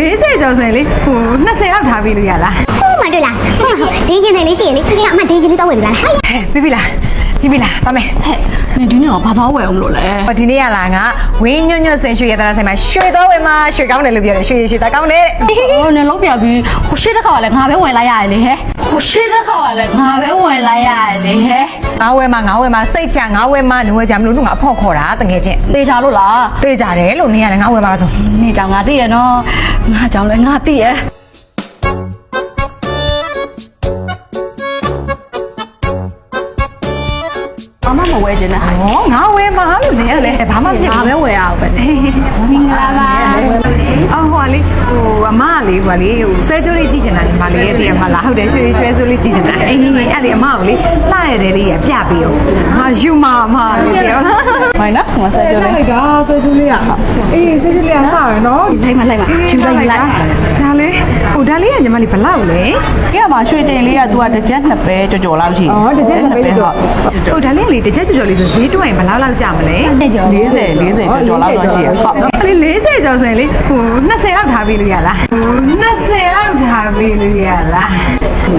လေ40ကျော်ဆိုရင်လေဟို20လောက်ထားပြီးလို့ရလားဟုတ်မှတွေ့လားဟုတ်ဟုတ်ဒင်းကျင်တယ်လေးရှိရင်လေခင်ဗျာအမဒင်းကျင်လေးတော့ဝယ်ပြီလားဟဲ့ဟဲ့ပြီးပြီလားပြီးပြီလားတမယ်ဟဲ့နင်ဒီနေ့ကဘာဘာဝယ်အောင်လို့လဲဟိုဒီနေ့ရလာငါဝင်းညွန့်ညွန့်စင်ရွှေရတနာဆိုင်မှာရွှေတော်ဝင်မှာရွှေကောင်းတယ်လို့ပြောတယ်ရွှေရရှိတာကောင်းတယ်တဲ့ဟိုနင်လုံးပြပြီးဟိုရှေ့တစ်ခါကလည်းငါပဲဝယ်လိုက်ရတယ်လေဟဲ့ဟိုရှေ့တစ်ခါကလည်းငါပဲဝယ်လိုက်ရတယ်လေဟဲ့ငါဝဲမှာငါဝဲမှာစိတ်ချငါဝဲမှာနဝဲကြမလို့လို့ငါအဖော့ခေါ်တာတငယ်ချင်းသေချာလို့လားသိကြတယ်လို့နင်ကလည်းငါဝဲမှာဆိုနေကြောင်ငါသိရနော် ငါကြောင်လည်းငါသိရအမမဝယ်ခြင်းနဲ့ဟောငါဝဲမှာလို့နင်ကလည်းဘာမှမဖြစ်ငါဘူးပဲဝယ်ရအောင်ပဲနေမင်္ဂလာပါအော်ဟို လေဟိုအမကလေဟိုလေဟိုဆွဲကြိုးလေးကြည့်ချင်တာညီမလေးရဲ့တည်းမလားဟုတ်တယ်ရွှေရွှဲစိုးလေးကြည့်ချင်တာအေးအဲ့လေအမကိုလေလှရတဲ့လေးရပြပေးအောင်ဟာယူမအမလေးပြော မိုင်းနော်ငါဆက်ကြလို့ လိုက်တာဆွဲကြိုးလေးอ่ะအေးဆွဲကြိုးလေးอ่ะဟာရနော် လိုက်မလိုက်မယူလိုက်ယူလိုက် ဒါလေဟိုဒါလေးကညီမလေးဘလောက်လဲ ကဲမှာရွှေတင်လေးက तू ကတစ်ချက်နှစ်ပဲကြော်ကြော်လောက်ရှိ ဟိုဒါလေးကလေတစ်ချက်ကြော်ကြော်လေးဆိုဈေးတွက်ရင်ဘလောက်လောက်ကြမလဲ 40 40ကြော်ကြော်လောက်တော့ရှိရဟုတ် လေ40ကျော်ဆိုရင်လေဟို20လောက်ထားပေးလို့ရလားဟို20 လောက်ထားပေးလို့ရလား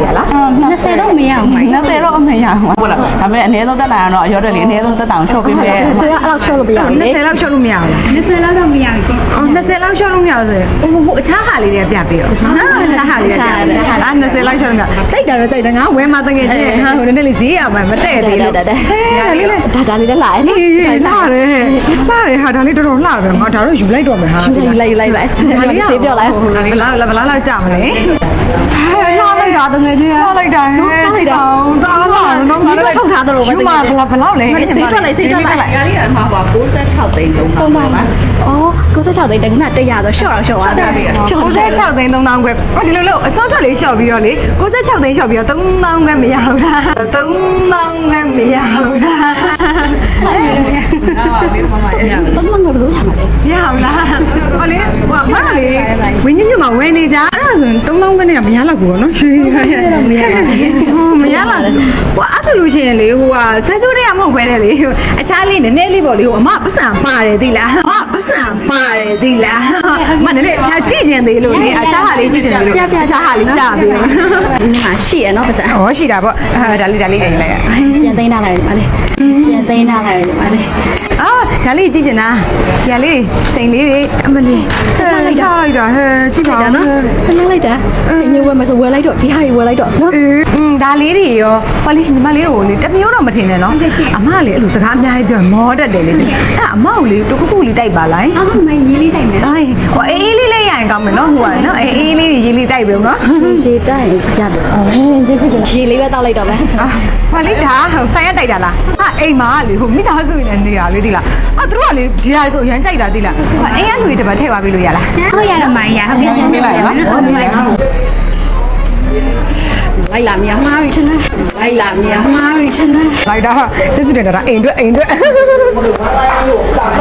ရလား20တော့မရအောင်မိုင်း20တော့မရအောင်ဟုတ်လားဒါပေမဲ့အနည်းဆုံးတက်လာတော့ရောတယ်လေအနည်းဆုံးတက်တောင်ချုပ်ပေးမယ်သူကအဲ့လောက်ရှော့လို့ပြရအောင်လေ20လောက်ရှော့လို့မရဘူးလား20လောက်တော့မရဘူးရှင်အော်20လောက်ရှော့လို့မရဘူးဆိုရင်ဟိုဟိုအခြားဟာလေးတွေပြပေးတော့နော်အခြားဟာလေးတွေပြပေးအာ20လောက်ရှော့လို့မရစိတ်တော်တော့စိတ်တယ်ငါဝဲမတငယ်ချင်းဟာဟိုနည်းနည်းလေးဈေးရမှာမတည့်သေးလို့ဒါဒါလေးလေဒါဒါလေးလည်းလာတယ်အေးလာတယ်လာတယ်ဟာဒါလေးတော်တော်လှတယ်ငါဒါတော့ယူလိုက်တော့မယ်ဟာယူလိုက်ယူလိုက်လိုက်ဆေးပြောလိုက်ဘလားဘလားလောက်ကြာမလဲလာလိုက်တာတကယ်ကြီးလှလိုက်တာဟဲ့ချစ်အောင်ဒါလာတော့ငါလည်းထုတ်ထားတယ်လို့ပဲယူမဘလားဘလောက်လဲစိတ်ထွက်လိုက်စိတ်ထွက်လိုက်ရာလေးကမှာပါ66သိန်းသုံးပါပါအော်96သိန်းတကနာ100တော့ရှော့တော့ရှော့သွားတယ်ရှော့96သိန်း3000ခွဲဟောဒီလိုလို့အစောထွက်လေးလျှော့ပြီးတော့လေ96သိန်းလျှော့ပြီးတော့3000ခွဲမရဘူးလား3000ခွဲမရဘူးလားဟာလေးမမရရတော့မလို့လို့ထားမှာလေမရဘူးလားဟောလေဟိုမရလေဝင်းညညမှာဝယ်နေကြ အဲ့ဒါဆိုရင်3000ခွဲနဲ့မရတော့ဘူးနော်ရွှေမရမရဟောမရလားဟိုအဲ့ဒါလို့ရှိရင်လေဟိုကဆွဲကြိုးတွေကမဟုတ်ပဲလေဟိုအခြားလေးနည်းနည်းလေးပေါ့လေဟိုအမပတ်စံပါတယ်သိလားအမပတ်စံပါတယ်သိလားမနည်းနည်းအခြားကြည့်ကျင်သေးလို့လေအခြားဟာလေးကြည့်ကျင်သေးလို့အခြားဟာလေးတာပြီးတော့ဒီမှာရှိရနော်ပါစံဟောရှိတာပေါ့အာဒါလေးဒါလေးနေလိုက်ရပြန်သိမ်းထားလိုက်ဒီမှာလေပြန်သိမ်းထားလိုက်ဒီမှာလေအော်ဒါလေးကြည့်ချင်တာဒါလေးစိန်လေးတွေအမလေးခဏလိုက်တာလိုက်တာဟဲ့ကြည့်ပါဦးနော်ခဏလိုက်တာညဝယ်မစဝယ်လိုက်တော့ဒီဟာကြီးဝယ်လိုက်တော့နော်အေးอืมဒါလေးတွေရောဟောလေးညီမလေးတို့လေတစ်မျိုးတော့မထင်နဲ့နော်အမကလေအဲ့လိုစကားအများကြီးပြောမောတတ်တယ်လေအဲ့အမကိုလေတခုခုလေးတိုက်ပါလိုက်အော်မရေးလေးတိုင်မယ်အေးဟိုအေးအေးလေးလေးရရင်ကောင်းမယ်နော်ဟိုကနော်အေးအေးလေးရေးလေးတိုက်ပြီနော်ရေတိုင်ရတယ်အော်ဟင်းဒီခုရေလေးပဲတောက်လိုက်တော့မယ်အာဟောလေးဒါဆိုင်ရတိုက်တာလားဟာအိမ်မှာလေဟိုမိသားစုနေနေတာလေဒီလားအာသူတို့ကလေဒီဟာဆိုရမ်းကြိုက်တာဒီလားဟာအိမ်ကလူတွေတပတ်ထည့်သွားပြီလို့ရလားဟုတ်ရတော့မရဟုတ်ပြန်ပြလိုက်နော်လို က်လာမြောင်းမှားပြီချင်တယ်လိုက်လာမြောင်းမှားပြီချင်တယ်လိုက်တာကျေးဇူးတင်တာအိမ်အတွက်အိမ်အတွက်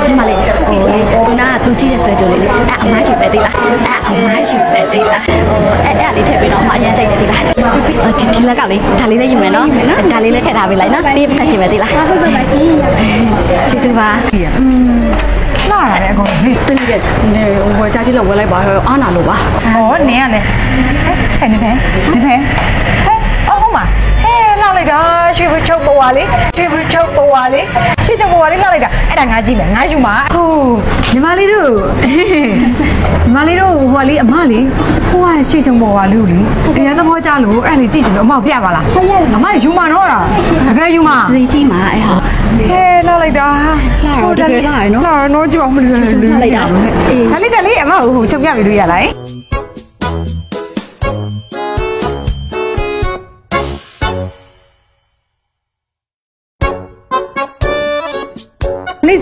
ဒီမှာလေဟိုလေဒီနာကသူကြည့်တဲ့ဆွဲကြိုးလေးအဲ့အမားရှိပဲသေးလားအဲ့အမားရှိပဲသေးလားဟိုအဲ့အဲ့လေးထည့်ပေးတော့အမအရင်ကြိုက်တယ်သေးလားဒီဒီလက်ကလေဒါလေးလည်းယူမယ်နော်ဒါလေးလည်းထည့်ထားပေးလိုက်နော်ပေးပဆက်ရှိပဲသေးလားဟုတ်ဟုတ်ပါရှင်ကျေးဇူးပါလာ ရတယ်အကုန်ဟေးတင်းကြီးနေဝယ်ချချင်းလောက်ဝယ်လိုက်ပါအားနာလို့ပါဟောနင်းရတယ်ဟဲ့နေဖဲနေဖဲဟဲ့အော်ဟိုမှာဟဲ့လောက်လိုက်တာရွှေဘချုပ်ပေါ်ပါလေရွှေဘချုပ်ပေါ်ပါလေ ရွှေချုပ်ပေါ်ပါလေလောက်လိုက်တာအဲ့ဒါငါကြည့်မယ်ငါယူမှာဟိုညီမလေးတို့ညီမလေးတို့ဟိုကလေအမလေးဟိုကရွှေချုပ်ပေါ်ပါလို့လေအရင်သဘောကျလို့အဲ့လေကြည့်ချင်လို့အမပြပါလားအမယူမှာတော့တာတကယ်ယူမှာစီကြီးမှာအဲ့ဟာဟဲလောက်လိုက်တာလာတော့တကယ်လာရနော်လာတော့ကြည့်အောင်မလို့လိုက်တာအေးဒါလေးဒါလေးအမဟိုချုပ်ပြပြီးလို့ရလား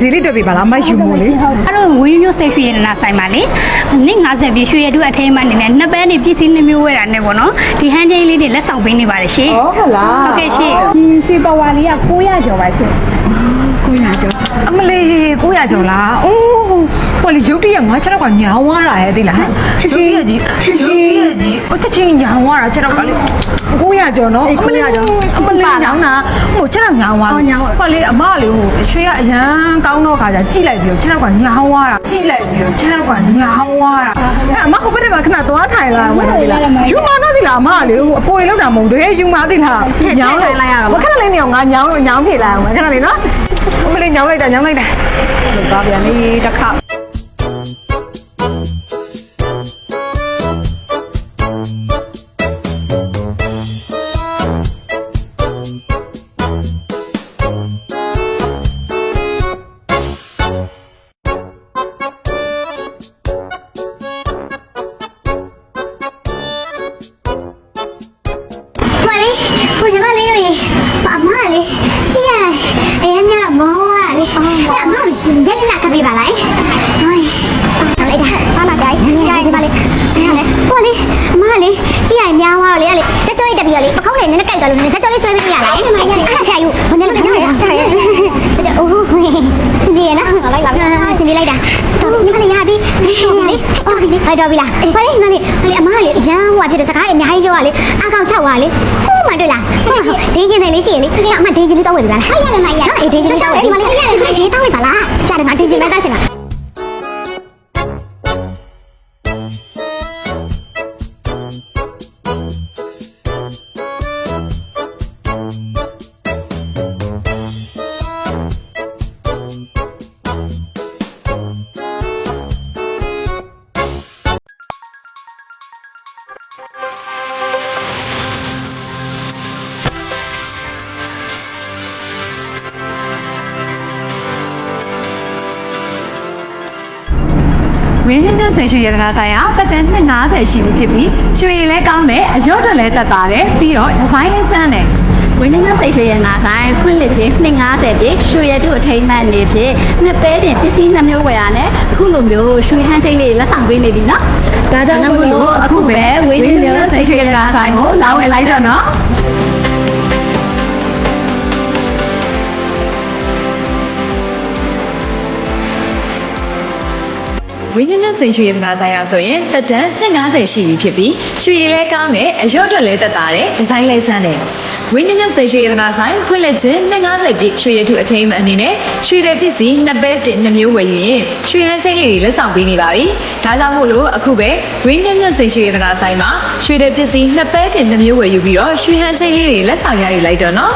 ဈေးလေးတွေ့ပြီပါလားအမယူမို့လေအဲ့တော့ဝင်းညိုစိတ်ရွှေရတနာဆိုင်ပါလေနေ့90ပြည့်ရွှေရတုအထိမ်းမှနေနဲ့နှစ်ပန်းနေပစ္စည်းနှမျိုးဝဲတာနဲ့ပေါ့နော်ဒီဟန်ချင်းလေးတွေလက်ဆောင်ပေးနေပါတယ်ရှင်ဟုတ်လားဟုတ်ကဲ့ရှင်ဒီရွှေပဝါလေးက900ကျော်ပါရှင်အမလေး900ကျော်လားအိုး ဟိုလေရုတ်တရက်ငါချက်တော့ကညာဝါလာရဲ့သိလားချစ်ချင်းကြီးချစ်ချင်းကြီးအိုးချစ်ချင်းညာဝါတာချက်တော့ကလေ900ကျော်နော်အမလေးအမလေးညောင်းတာဟိုချက်တော့ညာဝါဟိုလေအမလေးဟိုရွှေကအရန်ကောင်းတော့ခါကျကြိလိုက်ပြီးချက်တော့ကညာဝါတာကြိလိုက်ပြီးချက်တော့ကညာဝါတာအဲ့အမဟိုဘခဏသွားထိုင်လာဝင်တော့ဒီလားယူမာတော့ဒီလားအမကလေဟိုအပေါ်လောက်တာမဟုတ်ဘူးတကယ်ယူမာသိလားညောင်းလိုက်ခဏလေးနေအောင်ငါညောင်းလို့ညောင်းဖြေလိုက်အောင်ခဏလေးနော်အမလေးညောင်းလိုက်တာညောင်းလိုက်တာလို့သွားပြန်လေတစ်ခါ ကြိုက်ကြိုက်ဒီပါလေအဲလေဟိုလေအမလေးကြည့်ရများသွားလေလေစက်ကြောတက်ပြီးတော့လေပခုံးလေးနည်းနည်းကြိုက်သွားလို့နည်းစက်ကြောလေးဆွဲပေးရလားအဲ့မှာရတယ်အဲ့ဆရာယူဘယ်နဲ့လို့ရတယ်အဲ့အိုးစင်ဒီရနော်လိုက်လာစင်ဒီလိုက်တာတော့ညီမလေးရပြီလေအော်ဒီလိုက်တော့ပြီလားဟိုလေညီမလေးဟိုလေအမလေးရမ်းဟိုဖြစ်တဲ့စကားအများကြီးပြောရလေအကောင်6ပါလေဟိုမှတွေ့လားဟုတ်ဟုတ်ဒင်းကျင်တယ်လေးရှိရလေဒီကအမဒင်းကျင်လေးတော့ဝယ်ပြီလားဟုတ်ရတယ်မရနော်အေးဒင်းကျင်လေးတော့ဝယ်ဒီမလေးရတယ်ရေးတော့ဝယ်ပါလားကြားတယ်ငါဒင်းကျင်လေးတိုက်စင်လား ဝင်းချင်းတဲ့ဆင်ရှိရတနာဆိုင်ရာပတ်သက်250ရှိပြီဖြစ်ပြီးရွှေလည်းကောင်းတယ်အရော့တွေလည်းတက်တာတယ်ပြီးတော့ဒီဇိုင်းလည်းစမ်းတယ်ဝင်းနေစိတ်ရွှေရနာဆိုင်ဖွင့်လက်ချင်း250တိရွှေရတုအထိမ်းမှတ်နေဖြစ်နှစ်ပဲတင်ပစ္စည်းနှမျိုးဝယ်ရနဲ့အခုလိုမျိုးရွှေဟန်းချိတ်လေးလက်ဆောင်ပေးနေပြီနော်ဒါကြောင့်မို့လို့အခုပဲဝင်းချင်းတဲ့ဆင်ရှိရတနာဆိုင်ကိုလာဝယ်လိုက်တော့နော် ဝင်းညညစိန်ရွှေရတနာဆိုင်ရာဆိုရင်တက်တန်း250ရှိပြီဖြစ်ပြီးရွှေရည်လည်းကောင်းတယ်အရော့တွေလည်းတက်တာတယ်ဒီဇိုင်းလည်းစမ်းတယ်ဝင်းညညစိန်ရွှေရတနာဆိုင်ဖွင့်လက်ခြင်း250ပြည့်ရွှေရထုအထိမ်းအမှတ်အနေနဲ့ရွှေရည်ပစ္စည်းနှစ်ပဲတင်နှစ်မျိုးဝယ်ယူရင်ရွှေရန်စိတ်လေးတွေလက်ဆောင်ပေးနေပါပြီဒါကြောင့်မို့လို့အခုပဲဝင်းညညစိန်ရွှေရတနာဆိုင်မှာရွှေရည်ပစ္စည်းနှစ်ပဲတင်နှစ်မျိုးဝယ်ယူပြီးတော့ရွှေဟန်စိတ်လေးတွေလက်ဆောင်ရယူလိုက်တော့နော်